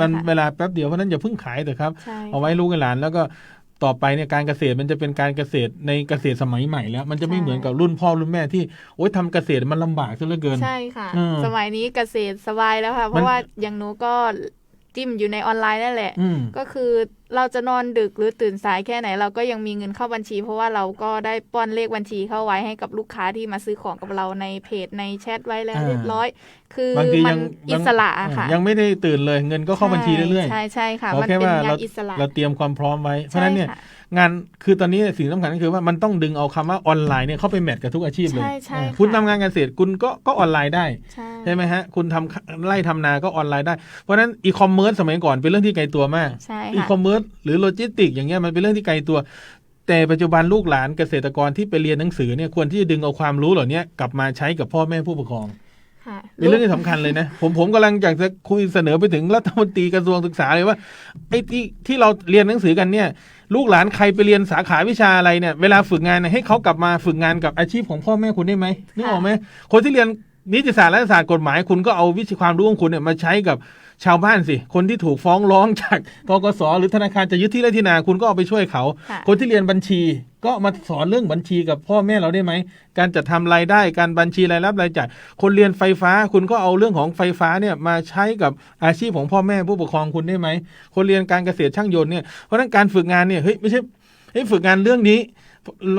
มันค่ะเวลาแป๊บเดียวเพราะฉะนั้นอย่าเพิ่งขายเถอะครับใช่เอาไว้ลูกให้หลานแล้วก็ต่อไปเนี่ยการเกษตรมันจะเป็นการเกษตรในเกษตรสมัยใหม่แล้ว มันจะไม่เหมือนกับรุ่นพ่อรุ่นแม่ที่โอ๊ยทำเกษตรมันลำบากซะเหลือเกิน ใช่ค่ะเออสมัยนี้เกษตรสบายแล้วค่ะ เพมันราะว่าอย่างหนูก็ จิ้มอยู่ในออนไลน์นั่นแหละอืมก็คือเราจะนอนดึกหรือตื่นสายแค่ไหน เราก็ยังมีเงินเข้าบัญชี เพราะว่าเราก็ได้ป้อนเลขบัญชีเข้าไว้ให้กับลูกค้าที่มาซื้อของกับเราในเพจในแชทไว้แล้วอ่าเรียบร้อย คือบางทีมัยันงอิสระอะค่ะ ยังไม่ได้ตื่นเลยเงินก็เข้าบัญชีเรื่อยใช่ใช่ค่ะขอมันแค่เป็นว่างาเรานอิสระๆเราเตรียมความพร้อมไว้เพราะฉะนั้นเนี่ยใช่ค่ะ งานคือตอนนี้สิ่งสำคัญก็คือว่ามันต้องดึงเอาคำว่าออนไลน์เนี่ยเข้าไปแมทกับทุกอาชีพเลยใช่ใช่เออค่ะคุณทำงานเกษตรคุณก็ก็ออนไลน์ได้ ใช่ใช่ไหมฮะ คุณทำไล่ทำนาก็ออนไลน์ได้ เพราะฉะนั้นอีคอมเมิร์ซสมัยก่อนเป็นเรื่องที่ไกลตัวมากใช่อีค่ะคอมเมิร์ซหรือโลจิสติกอย่างเงี้ยมันเป็นเรื่องที่ไกลตัว แต่ปัจจุบันลูกหลานเกษตรกรที่ไปเรียนหนังสือเนี่ยควรที่จะดึงเอาความรู้เหล่านี้กลับมาใช้กับพ่อแม่ผู้ปกครอง ค่ะเป็นเรื่องที่สำคัญเลยนะ ผมผมกำลังอยากจะคุยเสนอไปถึงรัฐมนตรีกระทรวงศึกษาเลยว่าไอ้ที่ที่เราเรียนหนังสือกันเนี่ย ลูกหลานใครไปเรียนสาขาวิชาอะไรเนี่ย เวลาฝึกงานเนี่ยให้เขากลับมาฝึกงานกับอาชีพของพ่อแม่คุณได้ไหมนึกออกไหมคนที่เรียน นิติศาสตร์และศาสตร์กฎหมายคุณก็เอาวิชาความรู้ของคุณเนี่ยมาใช้กับชาวบ้านสิ คนที่ถูกฟ้องร้องจากกกสหรือธนาคารจะยึดที่ไร่ที่นาคุณก็เอาไปช่วยเขาค่ะคนที่เรียนบัญชี ก็มาสอนเรื่องบัญชีกับพ่อแม่เราได้ไหม การจัดทำรายได้การบัญชีรายรับรายจ่ายคนเรียนไฟฟ้า คุณก็เอาเรื่องของไฟฟ้าเนี่ยมาใช้กับอาชีพของพ่อแม่ผู้ปกครองคุณได้ไหมคนเรียนการเกษตรช่างยนต์เนี่ยเพราะฉะนั้นการฝึกงานเนี่ยเฮ้ยไม่ใช่ เฮ้ยฝึกงานเรื่องนี้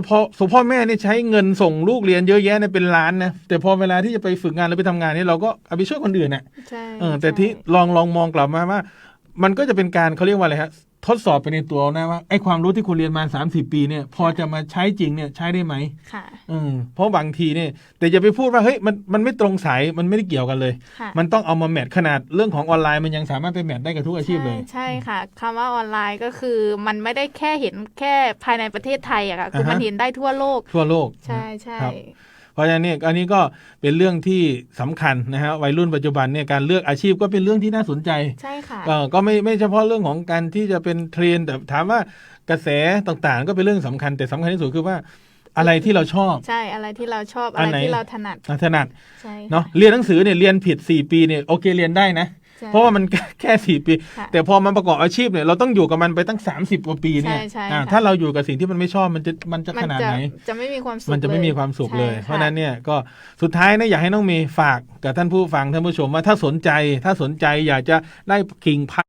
พอสพ่อแม่เนี่ยใช้เงินส่งลูกเรียนเยอะแยะเนี่ยเป็นล้านนะแต่พอเวลาที่จะไปฝึกงานหรือไปทำงานเนี่ยเราก็เอาไปช่วยคนอื่นน่ะใช่เออแต่ใช่ที่ลองลองมองกลับมาว่า มันก็จะเป็นการเขาเรียกว่าอะไรฮะ ทดสอบไปในตัวนะว่าไอ้ความรู้ที่คุณเรียนมา 30 ปีเนี่ย พอจะมาใช้จริงเนี่ยใช้ได้ไหมค่ะเออเพราะบางทีเนี่ย แต่อย่าไปพูดว่าเฮ้ยมันมันไม่ตรงสายมันไม่ได้เกี่ยวกันเลยค่ะมันต้องเอามาแมทขนาดเรื่องของออนไลน์มันยังสามารถไปแมทได้กับทุกอาชีพเลย ใช่ใช่ค่ะคำว่าออนไลน์ก็คือมันไม่ได้แค่เห็นแค่ภายในประเทศไทยอะค่ะคืออ่าฮะมันเห็นได้ทั่วโลก ทั่วโลก ใช่ใช่ค รับเพราะฉะนั้นเนี่ยอันนี้ก็เป็นเรื่องที่สำคัญนะฮะวัยรุ่นปัจจุบันเนี่ยการเลือกอาชีพก็เป็นเรื่องที่น่าสนใจใช่ค่ะเออก็ไม่ไม่เฉพาะเรื่องของการที่จะเป็นเทรนด์แต่ถามว่ากระแสต่างๆ ก็เป็นเรื่องสำคัญ แต่สำคัญที่สุดคือว่าอะไรที่เราชอบ ใช่อะไรที่เราชอบอัอะนไรไหนที่เราถนัดอะถนัดใช่ค่เนาะเรียนหนังสือเนี่ยเรียนผิด 4 ปีเนี่ยโอเคเรียนได้นะใช่ เพราะว่ามันแค่4ปีค่ะแต่พอมันประกอบอาชีพเนี่ยเราต้องอยู่กับมันไปตั้ง 30กว่าปีเนี่ยใช่ใช่อะค่ะถ้าเราอยู่กับสิ่งที่มันไม่ชอบมันจะมันจะขนาดจะไหนจะไม่มีความสุขมันจะไม่มีความสุขเลยใช่เพราะฉะนั้นเนี่ยก็สุดท้ายนะอยากให้น้องเมย์ฝากกับท่านผู้ฟังท่านผู้ชมว่าถ้าสนใจถ้าสนใจอยากจะได้กิ่งพันธุ์